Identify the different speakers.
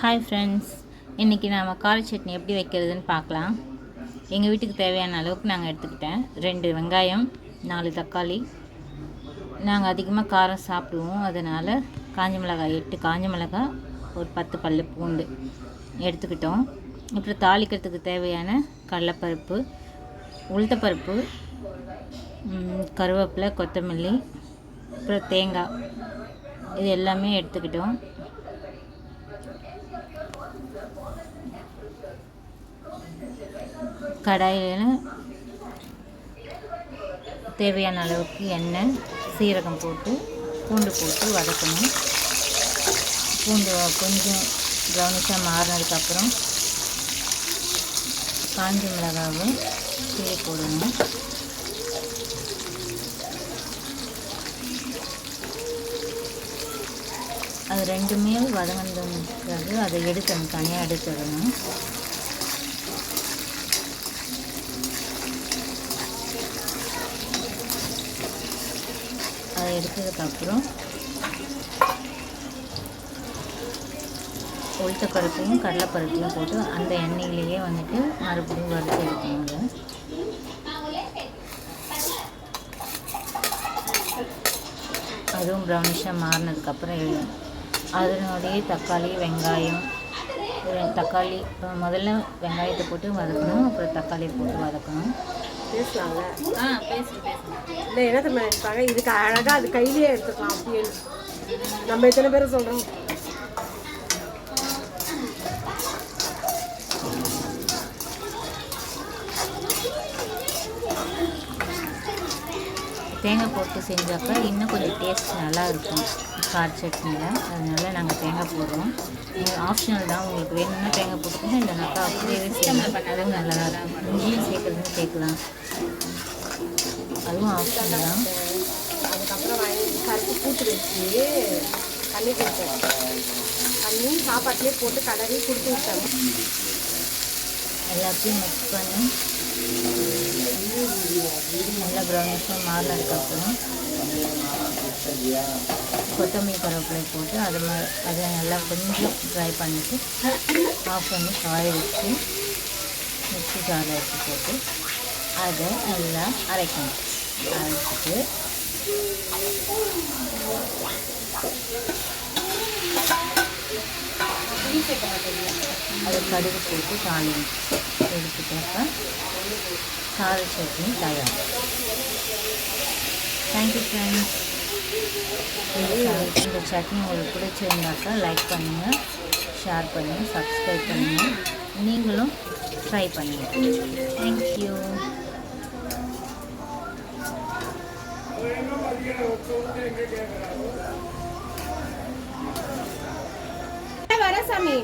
Speaker 1: Hi friends இன்றைக்கி நாம் கார சட்னி எப்படி வைக்கிறதுன்னு பார்க்கலாம். எங்கள் வீட்டுக்கு தேவையான அளவுக்கு நாங்கள் எடுத்துக்கிட்டேன். ரெண்டு வெங்காயம் நாலு தக்காளி. நாங்கள் அதிகமாக காரம் சாப்பிடுவோம். அதனால் காஞ்ச மிளகாய் எட்டு காஞ்ச மிளகாய் ஒரு பத்து பல்லு பூண்டு எடுத்துக்கிட்டோம். அப்புறம் தாளிக்கிறதுக்கு தேவையான கடலைப்பருப்பு உளுத்தப்பருப்பு கருவேப்பிலை கொத்தமல்லி அப்புறம் தேங்காய். இது எல்லாமே எடுத்துக்கிட்டோம். கடாயில் தேவையான அளவுக்கு எண்ணெய் சீரகம் போட்டு பூண்டு போட்டு வதக்கணும். பூண்டு கொஞ்சம் ப்ரௌனிஷாக மாறினதுக்கப்புறம் காஞ்ச மிளகாவை கீழே போடணும். அது ரெண்டுமே வதங்கின பிறகு அதை எடுக்கணும் தனியாக எடுத்துடணும். அதை எடுத்ததுக்கப்புறம் உளுத்த பருப்பையும் கடலைப்பருப்பையும் போட்டு அந்த எண்ணெயிலேயே வந்துட்டு மறுபடியும் வறுத்து எடுக்கணும் அதுவும் ப்ரௌனிஷாக மாறினதுக்கப்புறம் அதனுடைய தக்காளி வெங்காயம் தக்காளி முதல்ல வெங்காயத்தை போட்டு வதக்கணும் அப்புறம் தக்காளி போட்டு வதக்கணும்.
Speaker 2: பேசலாம்ல
Speaker 1: ஆ
Speaker 2: இல்லை என்ன தெரியுமா நினைப்பாங்க இதுக்கு அழகாக அது கையிலேயே எடுத்துக்கலாம் அப்படியே நம்ம எத்தனை பேர் சொல்கிறோம்
Speaker 1: தேங்காய் போட்டு செஞ்சாக்கா இன்னும் கொஞ்சம் டேஸ்ட் நல்லா இருக்கும் கார சட்னியில். அதனால நாங்கள் தேங்காய் போடுறோம். ஆப்ஷனல் தான். உங்களுக்கு வேணும்னா தேங்காய் போட்டுக்கோங்க. இல்லைனாக்கா அப்படியே செய்யலாம் அதுவும் நல்லா தான் இஞ்சியும் சேர்க்குறதுன்னு சேர்க்கலாம். அதுவும் ஆப்ஷனல் தான்.
Speaker 2: அதுக்கப்புறம் கருப்பு கூட்டு வச்சு தண்ணி கொடுத்தேன் தண்ணி சாப்பாட்டிலே போட்டு கலரி கொடுத்து விட்டேன்
Speaker 1: எல்லாத்தையும் மிக்ஸ் பண்ணி நல்லா ப்ரௌனிஷாக மாறினதுக்கப்புறம் கொத்தமல்லி கருவேப்பிலை போட்டு அது மா அதை நல்லா கொஞ்சம் ட்ரை பண்ணிவிட்டு ஆஃப் பண்ணி காய வச்சு மிக்ஸி ஜாரில் எடுத்து போட்டு அதை நல்லா அரைக்கணும். அரைச்சிட்டு அதை கடுகு போட்டு தாளி எடுத்துட்டப்ப கார சட்னி தயார் தேங்க்யூ ஃப்ரெண்ட்ஸ் uh, இந்த சட்னி உங்களுக்கு பிடிச்சிருந்தாக்கா லைக் பண்ணுங்கள் ஷேர் பண்ணுங்கள் சப்ஸ்கிரைப் பண்ணுங்கள் நீங்களும் ட்ரை பண்ணுங்கள் தேங்க்யூ
Speaker 2: வரசாமி